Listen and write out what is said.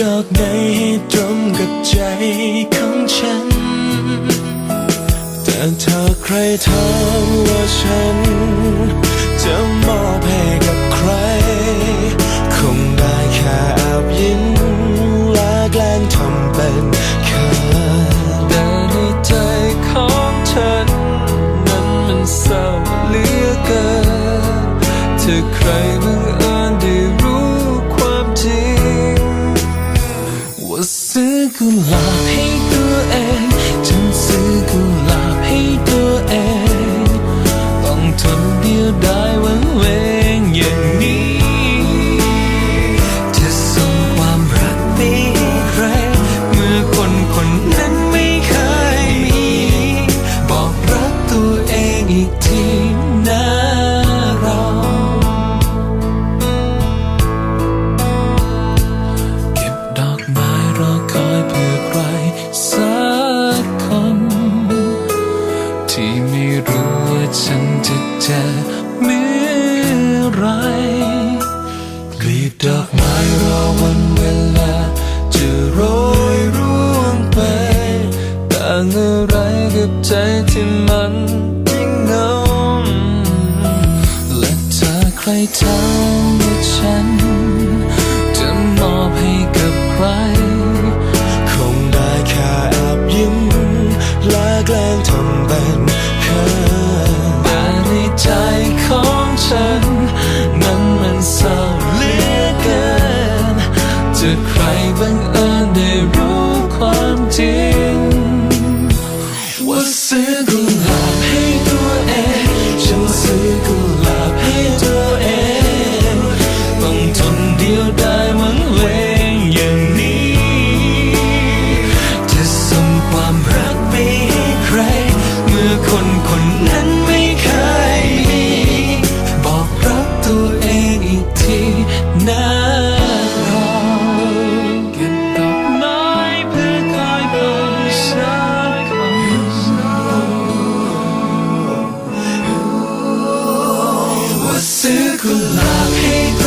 ดอกไหนให้ตรงกับใจของฉัน แต่ถ้าใครถามว่าฉัน จะมอบให้กับใคร คงได้แค่แอบยิ้มและแกล้งทำเป็นเขินแต่ในใจของฉัน นั้นมันเศร้าเหลือเกินถ้าใครบัง กุหลับให้ตัวเองฉันซื้อกุ เมื่อไรกลีบดอกไม้รอวันเวลา จะโรยร่วงไป ต่างอะไรกับใจที่มันยิ่งเงาและเธอใครทำให้ฉัน รบังเอิญได้รู้ความจริง ว่าซื้อกุหลาบให้ตัวเอง ฉันซื้อกุหลาบให้ตัวเอง ต้องทนเดียวได้หวังเวงอย่างนี้จะส่งความรักไปให้ใคร เมื่อคนคนนั้น ว่าซื้